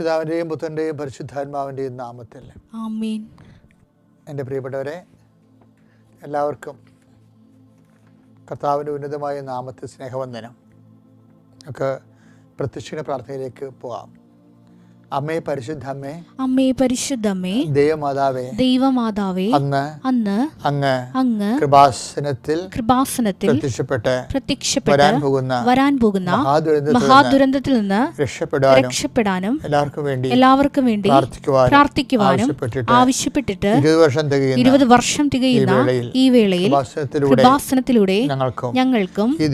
പിതാവിന്റെയും പുത്രന്റെയും പരിശുദ്ധാത്മാവിന്റെയും നാമത്തിൽ. എന്റെ പ്രിയപ്പെട്ടവരെ എല്ലാവർക്കും കർത്താവിന്റെ ഉന്നതമായ നാമത്തിൽ സ്നേഹവന്ദനം. ഒക്കെ പ്രത്യക്ഷ പ്രാർത്ഥനയിലേക്ക് പോകാം. അമ്മേ പരിശുദ്ധ അമ്മേ പരിശുദ്ധമ്മേ ദൈവമാതാവേ ദൈവമാതാവേ അന്ന് അന്ന് അങ്ങ് അങ്ങ് കൃപാസനത്തിൽ കൃപാസനത്തിൽ പ്രത്യക്ഷപ്പെട്ട് പ്രത്യക്ഷപ്പെട്ട് വരാൻ പോകുന്ന വരാൻ പോകുന്ന മഹാദുരന്തത്തിൽ നിന്ന് രക്ഷപ്പെടാൻ രക്ഷപ്പെടാനും രക്ഷപ്പെടാനും എല്ലാവർക്കും വേണ്ടി എല്ലാവർക്കും വേണ്ടി പ്രാർത്ഥിക്കുവാനും ആവശ്യപ്പെട്ടിട്ട് ഇരുപത് വർഷം തികയുന്ന ഇരുപത് വർഷം തികയുന്ന ഈ വേളയിൽ കൃപാസനത്തിലൂടെ ഞങ്ങൾക്കും ഞങ്ങൾക്കും ഈ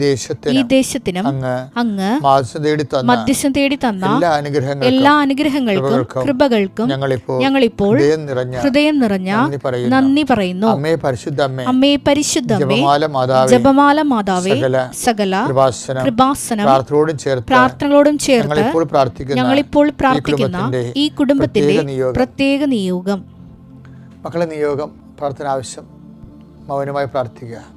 ഈ ദേശത്തിനും അങ്ങ് അങ്ങ് മാസം തേടി തന്ന മധ്യസ്ഥം തേടി തന്ന എല്ലാ അനുഗ്രഹങ്ങളും എല്ലാ അനുഗ്രഹങ്ങൾക്കും കൃപകൾക്കും ഞങ്ങളിപ്പോൾ ഹൃദയം നിറഞ്ഞ നന്ദി പറയുന്നു. അമ്മേ പരിശുദ്ധ പരിശുദ്ധമേ ജപമാല മാതാവേ. സകല കൃപാസനം പ്രാർത്ഥനകളോടും ചേർത്ത് ഞങ്ങളിപ്പോൾ പ്രാർത്ഥിക്കുന്ന ഈ കുടുംബത്തിന്റെ. പ്രത്യേക നിയോഗം. മക്കളെ നിയോഗം പ്രാർത്ഥന ആവശ്യം മൗനമായി പ്രാർത്ഥിക്കുക.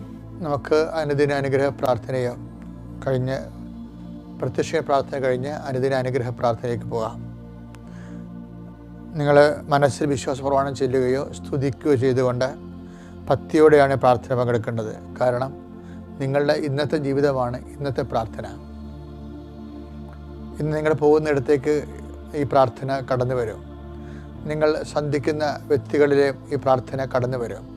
നമുക്ക് അനുദിന അനുഗ്രഹ പ്രാർത്ഥനയോ കഴിഞ്ഞ് പ്രത്യക്ഷ പ്രാർത്ഥന കഴിഞ്ഞ് അനുദിന അനുഗ്രഹ പ്രാർത്ഥനയിലേക്ക് പോകാം. നിങ്ങൾ മനസ്സിൽ വിശ്വാസ പ്രമാണം ചെല്ലുകയോ സ്തുതിക്കുകയോ ചെയ്തുകൊണ്ട് ഭക്തിയോടെയാണ് പ്രാർത്ഥന പങ്കെടുക്കേണ്ടത്. കാരണം നിങ്ങളുടെ ഇന്നത്തെ ജീവിതമാണ് ഇന്നത്തെ പ്രാർത്ഥന. ഇന്ന് നിങ്ങൾ പോകുന്നിടത്തേക്ക് ഈ പ്രാർത്ഥന കടന്നു വരും. നിങ്ങൾ സന്ധിക്കുന്ന വ്യക്തികളിലെയും ഈ പ്രാർത്ഥന കടന്നു വരും.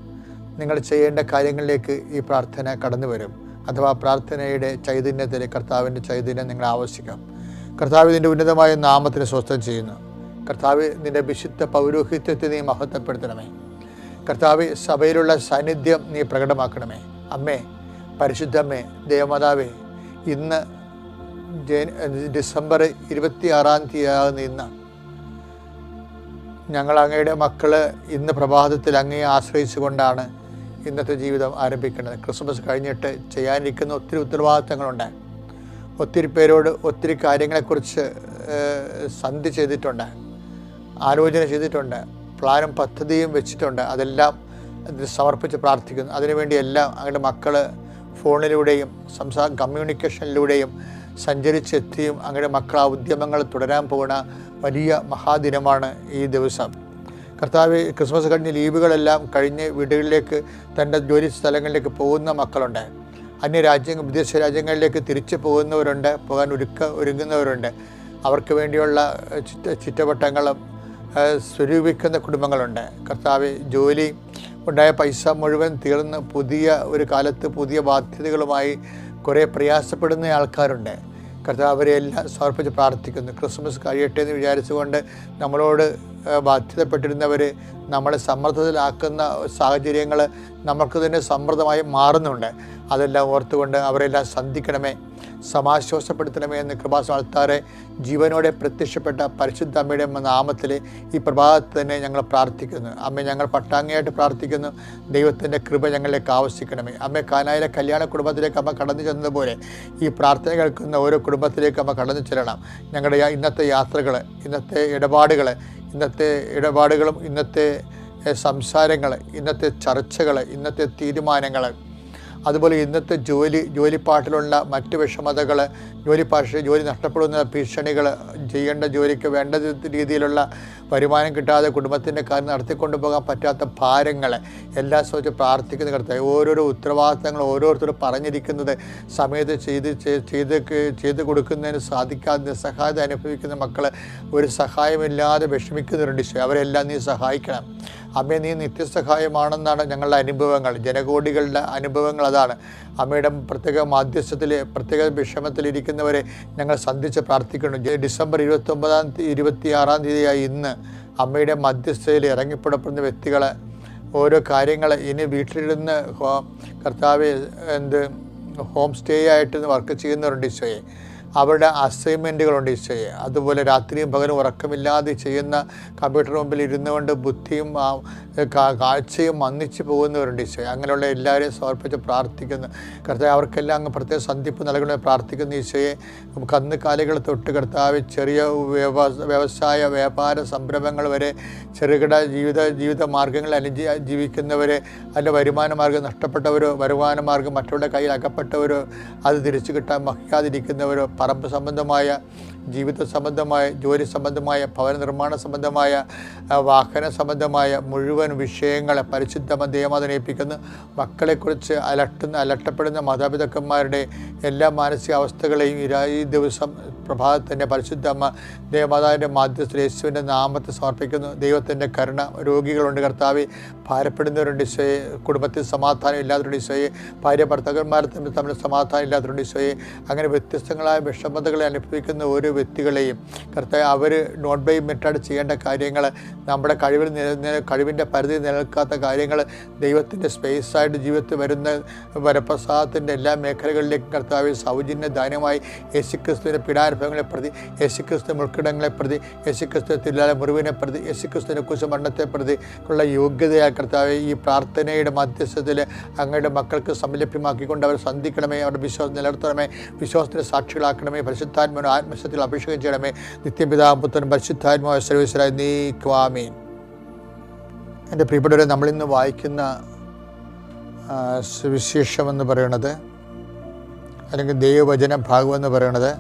നിങ്ങൾ ചെയ്യേണ്ട കാര്യങ്ങളിലേക്ക് ഈ പ്രാർത്ഥന കടന്നു വരും. അഥവാ പ്രാർത്ഥനയുടെ ചൈതന്യത്തിൽ കർത്താവിന്റെ ചൈതന്യം നിങ്ങൾ ആവശ്യിക്കാം കർത്താവ് ഇതിന്റെ ഉന്നതമായ നാമത്തിന് സ്വസ്ഥം ചെയ്യുന്നു. കർത്താവ് നിന്റെ വിശുദ്ധ പൗരോഹിത്യത്തെ നീ മഹത്വപ്പെടുത്തണമേ. കർത്താവ് സഭയിലുള്ള സാന്നിധ്യം നീ പ്രകടമാക്കണമേ. അമ്മേ പരിശുദ്ധമ്മേ ദേവമാതാവേ ഇന്ന് ഡിസംബർ ഇരുപത്തി ആറാം തീയതിയാകുന്ന ഇന്ന് ഞങ്ങൾ അങ്ങയുടെ മക്കൾ ഇന്ന് പ്രഭാതത്തിൽ അങ്ങയെ ആശ്രയിച്ചുകൊണ്ടാണ് ഇന്നത്തെ ജീവിതം ആരംഭിക്കേണ്ടത് ക്രിസ്മസ് കഴിഞ്ഞിട്ട് ചെയ്യാനിരിക്കുന്ന ഒത്തിരി ഉത്തരവാദിത്തങ്ങളുണ്ട്. ഒത്തിരി പേരോട് ഒത്തിരി കാര്യങ്ങളെക്കുറിച്ച് സന്ധി ചെയ്തിട്ടുണ്ട്. ആലോചന ചെയ്തിട്ടുണ്ട്. പ്ലാനും പദ്ധതിയും വെച്ചിട്ടുണ്ട്. അതെല്ലാം സമർപ്പിച്ച് പ്രാർത്ഥിക്കുന്നു. അതിനുവേണ്ടി എല്ലാം അവരുടെ മക്കൾ ഫോണിലൂടെയും സംസാ കമ്മ്യൂണിക്കേഷനിലൂടെയും സഞ്ചരിച്ചെത്തിയും അങ്ങയുടെ മക്കൾ ആ ഉദ്യമങ്ങൾ തുടരാൻ പോകുന്ന വലിയ മഹാദിനമാണ് ഈ ദിവസം. കർത്താവ് ക്രിസ്മസ് കഴിഞ്ഞ് ലീവുകളെല്ലാം കഴിഞ്ഞ് വീടുകളിലേക്ക് തന്റെ ജോലി സ്ഥലങ്ങളിലേക്ക് പോകുന്ന മക്കളുണ്ട്. അന്യ രാജ്യങ്ങൾ വിദേശ രാജ്യങ്ങളിലേക്ക് തിരിച്ചു പോകുന്നവരുണ്ട് പോകാൻ ഒരുക്ക ഒരുങ്ങുന്നവരുണ്ട്. അവർക്ക് വേണ്ടിയുള്ള ചുറ്റ ചുറ്റവട്ടങ്ങളും സ്വരൂപിക്കുന്ന കുടുംബങ്ങളുണ്ട്. കർത്താവ് ജോലി ഉണ്ടായ പൈസ മുഴുവൻ തീർന്ന് പുതിയ ഒരു കാലത്ത് പുതിയ ബാധ്യതകളുമായി കുറേ പ്രയാസപ്പെടുന്ന ആൾക്കാരുണ്ട്. കർത്താവ് അവരെ എല്ലാം സമർപ്പിച്ച് പ്രാർത്ഥിക്കുന്നു. ക്രിസ്മസ് കഴിയട്ടെ എന്ന് വിചാരിച്ചുകൊണ്ട് നമ്മളോട് ബാധ്യതപ്പെട്ടിരുന്നവർ നമ്മളെ സമ്മർദ്ദത്തിലാക്കുന്ന സാഹചര്യങ്ങൾ നമുക്ക് തന്നെ സമ്മർദ്ദമായി മാറുന്നുണ്ട്. അതെല്ലാം ഓർത്തുകൊണ്ട് അവരെല്ലാം സന്ധിക്കണമേ സമാശ്വാസപ്പെടുത്തണമേ എന്ന് കൃപാസ്ഥാനത്താറെ ജീവനോടെ പ്രത്യക്ഷപ്പെട്ട പരിശുദ്ധ അമ്മയുടെ നാമത്തിൽ ഈ പ്രഭാതത്തിൽ തന്നെ ഞങ്ങൾ പ്രാർത്ഥിക്കുന്നു. അമ്മ ഞങ്ങൾ പട്ടാങ്ങയായിട്ട് പ്രാർത്ഥിക്കുന്നു. ദൈവത്തിന്റെ കൃപ ഞങ്ങളിലേക്ക് ആവശ്യിക്കണമേ. അമ്മ കാനായിലെ കല്യാണ കുടുംബത്തിലേക്ക് അമ്മ കടന്നു ചെന്നതുപോലെ ഈ പ്രാർത്ഥന കേൾക്കുന്ന ഓരോ കുടുംബത്തിലേക്ക് അമ്മ കടന്നു ചെല്ലണം. ഞങ്ങളുടെ ഇന്നത്തെ യാത്രകൾ ഇന്നത്തെ ഇടപാടുകൾ ഇന്നത്തെ ഇടപാടുകളും ഇന്നത്തെ സംസാരങ്ങൾ ഇന്നത്തെ ചർച്ചകൾ ഇന്നത്തെ തീരുമാനങ്ങൾ അതുപോലെ ഇന്നത്തെ ജോലി ജോലിപ്പാട്ടിലുള്ള മറ്റ് വിഷമതകൾ ജോലിപ്പാട്ട് ജോലി നഷ്ടപ്പെടുന്ന ഭീഷണികൾ ചെയ്യേണ്ട ജോലിക്ക് വേണ്ട രീതിയിലുള്ള വരുമാനം കിട്ടാതെ കുടുംബത്തിന്റെ കാര്യം നടത്തിക്കൊണ്ടു പോകാൻ പറ്റാത്ത ഭാരങ്ങൾ എല്ലാ സംബന്ധിച്ച് പ്രാർത്ഥിക്കുന്ന കർത്താവ്. ഓരോരോ ഉത്തരവാദിത്തങ്ങൾ ഓരോരുത്തരും പറഞ്ഞിരിക്കുന്നത് സമയത്ത് ചെയ്ത് ചെയ്ത് ചെയ്ത് കൊടുക്കുന്നതിന് സാധിക്കാതെ നിസ്സഹായത അനുഭവിക്കുന്ന മക്കൾ ഒരു സഹായമില്ലാതെ വിഷമിക്കുന്നവരുണ്ട് അവരെല്ലാം നീ സഹായിക്കണം. അമ്മേ നീ നിത്യസഹായമാണെന്നാണ് ഞങ്ങളുടെ അനുഭവങ്ങൾ ജനകോടികളുടെ അനുഭവങ്ങൾ അതാണ്. അമ്മയുടെ പ്രത്യേക മാധ്യസ്ഥത്തിൽ പ്രത്യേക വിഷമത്തിലിരിക്കുന്നവരെ ഞങ്ങൾ സന്ധിച്ച് പ്രാർത്ഥിക്കുന്നു. ഡിസംബർ ഇരുപത്തൊമ്പതാം തീയതി ഇരുപത്തിയാറാം തീയതിയായി ഇന്ന് അമ്മയുടെ മധ്യസ്ഥയിൽ ഇറങ്ങിപ്പുറപ്പെടുന്ന വ്യക്തികളെ ഓരോ കാര്യങ്ങൾ ഇനി വീട്ടിലിരുന്ന് കർത്താവ് എന്ത് ഹോം സ്റ്റേ ആയിട്ട് വർക്ക് ചെയ്യുന്നവരുണ്ട് ഈശോയെ. അവരുടെ അസൈൻമെന്റുകളുണ്ട് ഈശോയെ. അതുപോലെ രാത്രിയും പകലും ഉറക്കമില്ലാതെ ചെയ്യുന്ന കമ്പ്യൂട്ടർ മുമ്പിൽ ഇരുന്നുകൊണ്ട് ബുദ്ധിയും കാഴ്ചയും മന്നിച്ച് പോകുന്നവരുണ്ട് ഈശോയെ. അങ്ങനെയുള്ള എല്ലാവരെയും സമർപ്പിച്ച് പ്രാർത്ഥിക്കുന്നു. കർത്താവ് അവർക്കെല്ലാം അങ്ങ് പ്രത്യേക സന്ധിപ്പ് നൽകണമെന്ന് പ്രാർത്ഥിക്കുന്ന ഈശോയെ. കന്നുകാലികൾ തൊട്ട് കർത്താവ് ചെറിയ വ്യവസായ വ്യാപാര സംരംഭങ്ങൾ വരെ ചെറുകിട ജീവിത ജീവിത മാർഗങ്ങൾ അനുജീ ജീവിക്കുന്നവരെ അതിന്റെ വരുമാന മാർഗം നഷ്ടപ്പെട്ടവരോ വരുമാന മാർഗം മറ്റുള്ള കയ്യിൽ അകപ്പെട്ടവരോ അത് തിരിച്ചു കിട്ടാൻ മഹിക്കാതിരിക്കുന്നവരോ പറമ്പ് സംബന്ധമായ ജീവിത സംബന്ധമായ ജോലി സംബന്ധമായ ഭവന നിർമ്മാണ സംബന്ധമായ വാഹന സംബന്ധമായ മുഴുവൻ വിഷയങ്ങളെ പരിശുദ്ധ ദേവമാതനയിപ്പിക്കുന്നു മക്കളെക്കുറിച്ച് അലട്ടുന്ന അലട്ടപ്പെടുന്ന മാതാപിതാക്കന്മാരുടെ എല്ലാ മാനസികാവസ്ഥകളെയും ഈ ദിവസം പ്രഭാതത്തിന്റെ പരിശുദ്ധ അമ്മ ദേവമാതാവിന്റെ മാധ്യസ്ഥ യേശുവിന്റെ നാമത്തെ സമർപ്പിക്കുന്നു. ദൈവത്തിന്റെ കരുണ രോഗികളുണ്ട് കർത്താവ്. ഭാരപ്പെടുന്നവരുണ്ട് ഈശോയെ. കുടുംബത്തിൽ സമാധാനം ഇല്ലാത്തവരുടെ ഈശോയെ. ഭാര്യ ഭർത്താക്കന്മാർ തമ്മിൽ തമ്മിൽ സമാധാനം ഇല്ലാത്തവരുടെ ഈശോയെ. അങ്ങനെ വ്യത്യസ്തങ്ങളായ വിഷമതകളെ അനുഭവിക്കുന്ന ഓരോ വ്യക്തികളെയും കർത്താവ് അവർ നോട്ട് ബൈ മെത്തേഡ് ചെയ്യേണ്ട കാര്യങ്ങൾ നമ്മുടെ കഴിവിൽ കഴിവിന്റെ പരിധി നിലനിൽക്കാത്ത കാര്യങ്ങൾ ദൈവത്തിന്റെ സ്പേസായിട്ട് ജീവിതത്തിൽ വരുന്ന വരപ്രസാദത്തിന്റെ എല്ലാ മേഖലകളിലേക്കും കർത്താവ് സൗജന്യ ദാനമായി യേശുക്രിസ്തുവിന്റെ പീഡാനുഭവങ്ങളെ പ്രതി യേശുക്രിസ്തു മുൾക്കിടങ്ങളെ പ്രതി യേശുക്രിസ്തു തില്ലാല മുറിവിനെ പ്രതി യേശുക്രിസ്തുവിനെ കുറിച്ച് മരണത്തെ പ്രതി ഉള്ള യോഗ്യതയാൽ കർത്താവ് ഈ പ്രാർത്ഥനയുടെ മധ്യസ്ഥത്തിൽ അങ്ങയുടെ മക്കൾക്ക് സംലഭ്യമാക്കിക്കൊണ്ട് അവർ സന്ധിക്കണമേ അവരുടെ വിശ്വാസം നിലനിർത്തണമേ വിശ്വാസത്തിന് സാക്ഷികളാക്കണമേ പരിശുദ്ധാത്മനോ ആത്മശത്തിൽ അഭിഷേകം ചെയ്യണമേ. നിത്യപിതാപുത്രൻ പരിശുദ്ധാത്മാവ് സർവീശ്വരായി നീക്കുവാമീൻ എന്റെ പ്രിയപ്പെട്ടവരെ നമ്മളിന്ന് വായിക്കുന്ന സുവിശേഷമെന്ന് പറയണത് എന്ന് പറയുന്നത് അല്ലെങ്കിൽ ദൈവവചന ഭാഗം എന്ന് പറയുന്നത്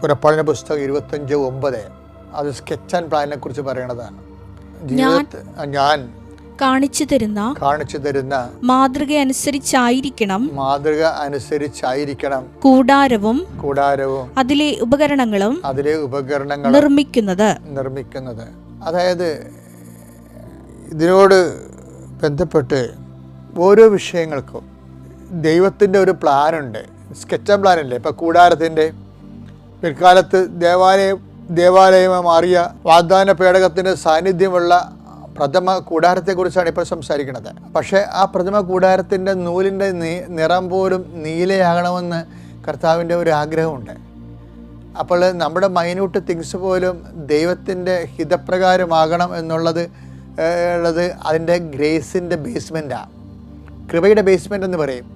പുറപ്പാടിന പുസ്തകം ഇരുപത്തഞ്ച് ഒമ്പത്. അത് സ്കെച്ച് ആൻഡ് പ്ലാനിനെ കുറിച്ച് പറയണതാണ്. ജീവിതത്തിൽ ഞാൻ കാണിച്ചു തരുന്ന കാണിച്ചു തരുന്ന മാതൃക അനുസരിച്ചായിരിക്കണം മാതൃക അനുസരിച്ചായിരിക്കണം കൂടാരവും കൂടാരവും അതിലെ ഉപകരണങ്ങളും അതിലെ ഉപകരണങ്ങൾ നിർമ്മിക്കുന്നത്. നിർമ്മിക്കുന്നത്. അതായത് ഇതിനോട് ബന്ധപ്പെട്ട് ഓരോ വിഷയങ്ങൾക്കും ദൈവത്തിന്റെ ഒരു പ്ലാനുണ്ട്. സ്കെച്ച് പ്ലാൻ അല്ലേ? ഇപ്പം കൂടാരത്തിന്റെ പിൽക്കാലത്ത് ദേവാലയം ദേവാലയമായി മാറിയ വാഗ്ദാന പേടകത്തിന്റെ സാന്നിധ്യമുള്ള പ്രഥമ കൂടാരത്തെക്കുറിച്ചാണ് ഇപ്പോൾ സംസാരിക്കുന്നത്. പക്ഷേ ആ പ്രഥമ കൂടാരത്തിന്റെ നൂലിന്റെ നിറം പോലും നീലയാകണമെന്ന് കർത്താവിന്റെ ഒരു ആഗ്രഹമുണ്ട്. അപ്പോൾ നമ്മുടെ മൈന്യൂട്ട് തിങ്സ് പോലും ദൈവത്തിന്റെ ഹിതപ്രകാരമാകണം എന്നുള്ളത് ഉള്ളത് അതിന്റെ ഗ്രേസിന്റെ ബേസ്മെന്റാണ് കൃപയുടെ ബേസ്മെന്റ് എന്ന് പറയും.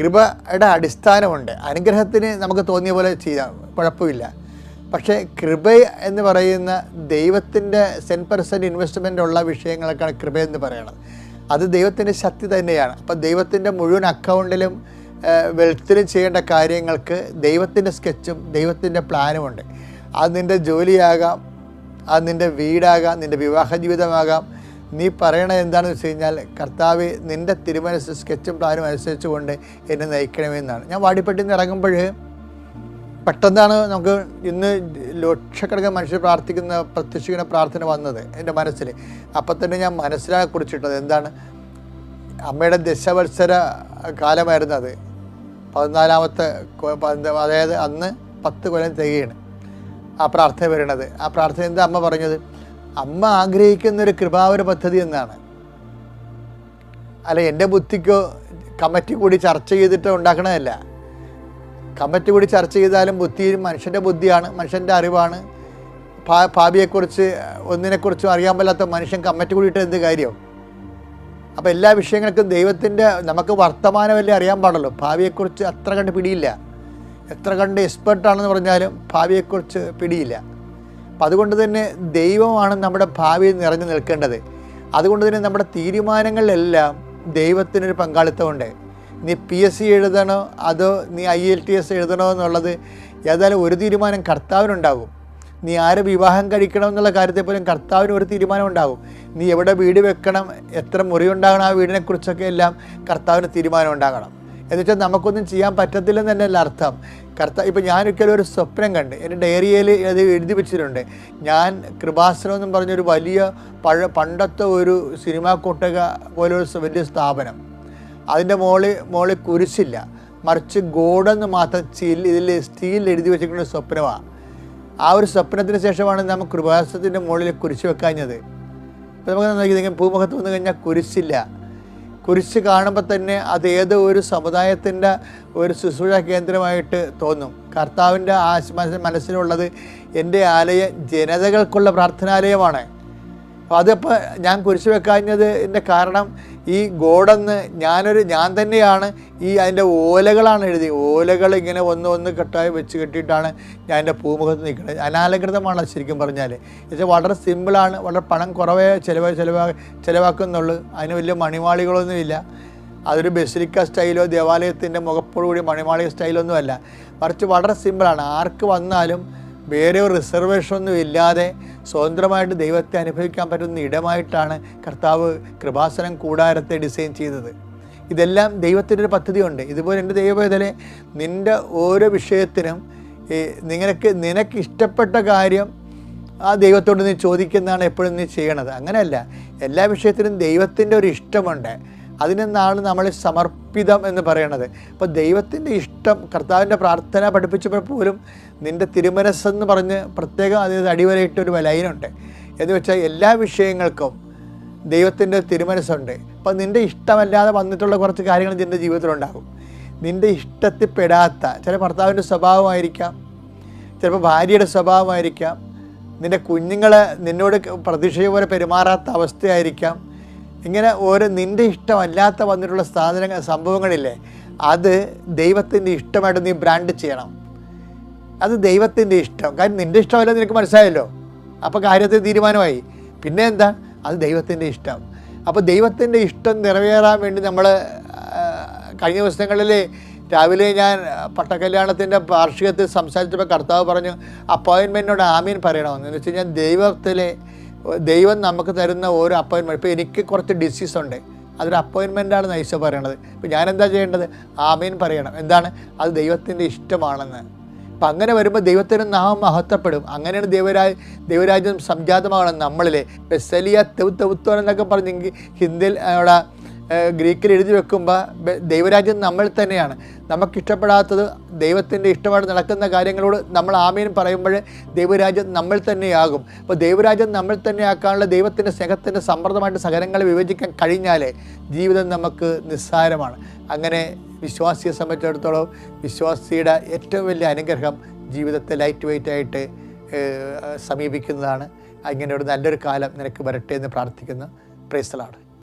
കൃപയുടെ അടിസ്ഥാനമുണ്ട്. അനുഗ്രഹത്തിന് നമുക്ക് തോന്നിയ പോലെ ചെയ്യാം. കുഴപ്പമില്ല. പക്ഷേ കൃപ എന്ന് പറയുന്ന ദൈവത്തിന്റെ സെൻ പെർസെന്റ് ഇൻവെസ്റ്റ്മെന്റ് ഉള്ള വിഷയങ്ങളൊക്കെയാണ് കൃപ എന്ന് പറയുന്നത്. അത് ദൈവത്തിന്റെ ശക്തി തന്നെയാണ്. അപ്പോൾ ദൈവത്തിന്റെ മുഴുവൻ അക്കൗണ്ടിലും വെൽത്തിലും ചെയ്യേണ്ട കാര്യങ്ങൾക്ക് ദൈവത്തിന്റെ സ്കെച്ചും ദൈവത്തിന്റെ പ്ലാനുമുണ്ട് അത് നിന്റെ ജോലിയാകാം അത് നിന്റെ വീടാകാം നിന്റെ വിവാഹ ജീവിതമാകാം. നീ പറയണത് എന്താണെന്ന് വെച്ച് കഴിഞ്ഞാൽ കർത്താവ് നിന്റെ തിരുമനസ് സ്കെച്ചും പ്ലാനും അനുസരിച്ചുകൊണ്ട് എന്നെ നയിക്കണമെന്നാണ്. ഞാൻ വാടിപ്പെട്ടിന്ന് ഇറങ്ങുമ്പോൾ പെട്ടെന്നാണ് നമുക്ക് ഇന്ന് ലക്ഷക്കണക്കിന് മനുഷ്യർ പ്രാർത്ഥിക്കുന്ന പ്രത്യക്ഷിക്കുന്ന പ്രാർത്ഥന വന്നത് എന്റെ മനസ്സിൽ. അപ്പം തന്നെ ഞാൻ മനസ്സിലാക്കി കുറിച്ചിട്ടത് എന്താണ്? അമ്മയുടെ ദശവത്സര കാലമായിരുന്നു അത്. പതിനാലാമത്തെ അതായത് അന്ന് പത്ത് കൊല്ലം തികയാണ് ആ പ്രാർത്ഥന വരുന്നത് ആ പ്രാർത്ഥന എന്താ അമ്മ പറഞ്ഞത്? അമ്മ ആഗ്രഹിക്കുന്ന ഒരു കൃപാവര പദ്ധതി എന്നാണ്. അല്ല എന്റെ ബുദ്ധിക്കോ കമ്മിറ്റി കൂടി ചർച്ച ചെയ്തിട്ട് ഉണ്ടാക്കണതല്ല. കമ്മിറ്റി കൂടി ചർച്ച ചെയ്താലും ബുദ്ധി മനുഷ്യന്റെ ബുദ്ധിയാണ് മനുഷ്യന്റെ അറിവാണ്. ഭാ ഭാവിയെക്കുറിച്ച് ഒന്നിനെക്കുറിച്ചും അറിയാൻ പറ്റാത്ത മനുഷ്യൻ കമ്മിറ്റി കൂടിയിട്ട് എന്ത് കാര്യം അപ്പോൾ എല്ലാ വിഷയങ്ങൾക്കും ദൈവത്തിന്റെ നമുക്ക് വർത്തമാനമല്ലേ അറിയാൻ പാടുള്ളൂ. ഭാവിയെക്കുറിച്ച് അത്ര കണ്ട് പിടിയില്ല. എത്ര കണ്ട് എക്സ്പെർട്ടാണെന്ന് പറഞ്ഞാലും ഭാവിയെക്കുറിച്ച് പിടിയില്ല. അപ്പം അതുകൊണ്ട് തന്നെ ദൈവമാണ് നമ്മുടെ ഭാവി നിറഞ്ഞു നിൽക്കേണ്ടത്. അതുകൊണ്ട് തന്നെ നമ്മുടെ തീരുമാനങ്ങളിലെല്ലാം ദൈവത്തിനൊരു പങ്കാളിത്തമുണ്ട്. നീ പി എസ് സി എഴുതണോ? അതോ നീ ഐ എൽ ടി എസ് എഴുതണോ എന്നുള്ളത് ഏതായാലും ഒരു തീരുമാനം കർത്താവിനുണ്ടാകും നീ ആരെ വിവാഹം കഴിക്കണം എന്നുള്ള കാര്യത്തെ പോലും കർത്താവിന് ഒരു തീരുമാനം ഉണ്ടാകും നീ എവിടെ വീട് വെക്കണം എത്ര മുറി ഉണ്ടാകണം ആ വീടിനെക്കുറിച്ചൊക്കെ എല്ലാം കർത്താവിന് തീരുമാനം ഉണ്ടാകണം എന്നുവെച്ചാൽ നമുക്കൊന്നും ചെയ്യാൻ പറ്റത്തില്ലെന്ന് തന്നെയല്ല അർത്ഥം. കർത്താവ് ഇപ്പം ഞാനൊരിക്കലും ഒരു സ്വപ്നം കണ്ട് എന്റെ ഡയറിയയിൽ അത് എഴുതി വെച്ചിട്ടുണ്ട്. ഞാൻ കൃപാസനം എന്നും പറഞ്ഞൊരു വലിയ പഴ പണ്ടത്തെ ഒരു സിനിമാ കൊട്ടക പോലൊരു ഒരു വലിയ സ്ഥാപനം. അതിന്റെ മുകളിൽ മുകളിൽ കുരിശില്ല. മറിച്ച് ഗോഡെന്ന് മാത്രം സ്റ്റീൽ ഇതിൽ സ്റ്റീൽ എഴുതി വെച്ചിരിക്കുന്ന സ്വപ്നമാണ് ആ ഒരു സ്വപ്നത്തിന് ശേഷമാണ് നമ്മൾ കൃപാസത്തിന്റെ മുകളിൽ കുരിശ് വെക്കാഞ്ഞത്. ഇപ്പം നമുക്ക് നോക്കി ഭൂമുഖത്ത് വന്നു കഴിഞ്ഞാൽ കുരിശില്ല. കുരിശ് കാണുമ്പോൾ തന്നെ അത് ഏതോ ഒരു സമുദായത്തിന്റെ ഒരു ശുശ്രൂഷ കേന്ദ്രമായിട്ട് തോന്നും. കർത്താവിന്റെ ആശ മനസ്സിലുള്ളത് എന്റെ ആലയം ജനതകൾക്കുള്ള പ്രാർത്ഥനാലയമാണ്. അതിപ്പോൾ ഞാൻ കുരിശ് വെക്കാഞ്ഞത് എന്റെ കാരണം ഈ ഗോഡെന്ന് ഞാനൊരു ഞാൻ തന്നെയാണ് ഈ അതിന്റെ ഓലകളാണ് എഴുതി ഓലകൾ ഇങ്ങനെ ഒന്ന് ഒന്ന് കെട്ടായി വെച്ച് കെട്ടിയിട്ടാണ് ഞാൻ എന്റെ പൂമുഖത്ത് നിൽക്കുന്നത്. അനാലകൃതമാണ് ശരിക്കും പറഞ്ഞാൽ എന്നുവെച്ചാൽ വളരെ സിമ്പിളാണ് വളരെ പണം കുറവേ ചിലവ് ചിലവാ ചിലവാക്കുന്നുള്ളൂ. അതിന് വലിയ മണിമാളികളൊന്നുമില്ല അതൊരു ബസിലിക്ക സ്റ്റൈലോ ദേവാലയത്തിന്റെ മുഖപ്പോടുകൂടി മണിമാളിക സ്റ്റൈലോ അല്ല മറിച്ച് വളരെ സിമ്പിളാണ്. ആർക്ക് വന്നാലും വേറെ ഒരു റിസർവേഷൻ ഒന്നും ഇല്ലാതെ സ്വതന്ത്രമായിട്ട് ദൈവത്തെ അനുഭവിക്കാൻ പറ്റുന്ന ഇടമായിട്ടാണ് കർത്താവ് കൃപാസനം കൂടാരത്തെ ഡിസൈൻ ചെയ്തത്. ഇതെല്ലാം ദൈവത്തിന്റെ ഒരു പദ്ധതിയുണ്ട്. ഇതുപോലെ എന്റെ ദൈവവേദനെ നിന്റെ ഓരോ വിഷയത്തിനും നിങ്ങൾക്ക് നിനക്ക് നിനക്ക് ഇഷ്ടപ്പെട്ട കാര്യം ആ ദൈവത്തോട് നീ ചോദിക്കുന്നതാണ് എപ്പോഴും നീ ചെയ്യണത്. അങ്ങനെയല്ല. എല്ലാ വിഷയത്തിനും ദൈവത്തിന്റെ ഒരു ഇഷ്ടമുണ്ട്. അതിനെന്നാണ് നമ്മൾ സമർപ്പിതം എന്ന് പറയണത്. അപ്പോൾ ദൈവത്തിന്റെ ഇഷ്ടം കർത്താവിന്റെ പ്രാർത്ഥന പഠിപ്പിച്ചപ്പോൾ പോലും നിന്റെ തിരുമനസ്സെന്ന് പറഞ്ഞ് പ്രത്യേകം അതിന് അടിവരയിട്ട ഒരു ലൈനുണ്ട്. എന്ന് വെച്ചാൽ എല്ലാ വിഷയങ്ങൾക്കും ദൈവത്തിന്റെ തിരുമനസ്സുണ്ട്. അപ്പം നിന്റെ ഇഷ്ടമല്ലാതെ വന്നിട്ടുള്ള കുറച്ച് കാര്യങ്ങൾ നിന്റെ ജീവിതത്തിലുണ്ടാകും. നിന്റെ ഇഷ്ടത്തിൽ പെടാത്ത ചില ഭർത്താവിന്റെ സ്വഭാവമായിരിക്കാം ചിലപ്പോൾ ഭാര്യയുടെ സ്വഭാവമായിരിക്കാം നിന്റെ കുഞ്ഞുങ്ങളെ നിന്നോട് പ്രതീക്ഷ പോലെ പെരുമാറാത്ത അവസ്ഥയായിരിക്കാം ഇങ്ങനെ ഓരോ നിന്റെ ഇഷ്ടമല്ലാത്ത വന്നിട്ടുള്ള സാധനങ്ങൾ സംഭവങ്ങളില്ലേ അത് ദൈവത്തിന്റെ ഇഷ്ടമായിട്ട് നീ ബ്രാൻഡ് ചെയ്യണം. അത് ദൈവത്തിന്റെ ഇഷ്ടം. കാര്യം നിന്റെ ഇഷ്ടമല്ല നിനക്ക് മനസ്സിലായല്ലോ. അപ്പോൾ കാര്യത്തിൽ തീരുമാനമായി. പിന്നെ എന്താ? അത് ദൈവത്തിന്റെ ഇഷ്ടം. അപ്പോൾ ദൈവത്തിന്റെ ഇഷ്ടം നിറവേറാൻ വേണ്ടി നമ്മൾ കഴിഞ്ഞ ദിവസങ്ങളിൽ രാവിലെ ഞാൻ പട്ടക്കല്യാണത്തിന്റെ വാർഷികത്തിൽ സംസാരിച്ചപ്പോൾ കർത്താവ് പറഞ്ഞു അപ്പോയിൻമെന്റിനോട് ആമീൻ പറയണമെന്ന് എന്ന് വെച്ച് കഴിഞ്ഞാൽ ദൈവത്തിലെ ദൈവം നമുക്ക് തരുന്ന ഓരോ അപ്പോയിൻമെന്റ് ഇപ്പോൾ എനിക്ക് കുറച്ച് ഡിസീസ് ഉണ്ട്. അതൊരു അപ്പോയിൻമെന്റാണ് നൈസ പറയണത്. ഇപ്പം ഞാൻ എന്താ ചെയ്യേണ്ടത്? ആമീൻ പറയണം. എന്താണ്? അത് ദൈവത്തിന്റെ ഇഷ്ടമാണെന്ന്. അപ്പം അങ്ങനെ വരുമ്പോൾ ദൈവത്തിന് നാം മഹത്വപ്പെടും. അങ്ങനെയാണ് ദൈവരാജ് ദൈവരാജ്യം സംജാതമാകണം നമ്മളിലെ. ബെസലിയ തെവ് തെവുത്തോൻ എന്നൊക്കെ പറഞ്ഞെങ്കിൽ ഹിന്ദിയിൽ അവിടെ ഗ്രീക്കിൽ എഴുതി വെക്കുമ്പോൾ ദൈവരാജ്യം നമ്മൾ തന്നെയാണ്. നമുക്കിഷ്ടപ്പെടാത്തത് ദൈവത്തിന്റെ ഇഷ്ടമായിട്ട് നടക്കുന്ന കാര്യങ്ങളോട് നമ്മൾ ആമീൻ പറയുമ്പോൾ ദൈവരാജ്യം നമ്മൾ തന്നെയാകും. അപ്പോൾ ദൈവരാജ്യം നമ്മൾ തന്നെയാക്കാനുള്ള ദൈവത്തിന്റെ സ്നേഹത്തിന്റെ സമ്മർദ്ദമായിട്ട് സകലങ്ങളെ വിഭജിക്കാൻ കഴിഞ്ഞാലേ ജീവിതം നമുക്ക് നിസ്സാരമാണ്. അങ്ങനെ വിശ്വാസിയെ സംബന്ധിച്ചിടത്തോളം വിശ്വാസിയുടെ ഏറ്റവും വലിയ അനുഗ്രഹം ജീവിതത്തെ ലൈറ്റ് വെയിറ്റ് ആയിട്ട് സമീപിക്കുന്നതാണ്. അങ്ങനെ ഒരു നല്ലൊരു കാലം നിനക്ക് വരട്ടെ എന്ന് പ്രാർത്ഥിക്കുന്നു. പ്രൈസ്തലാണ്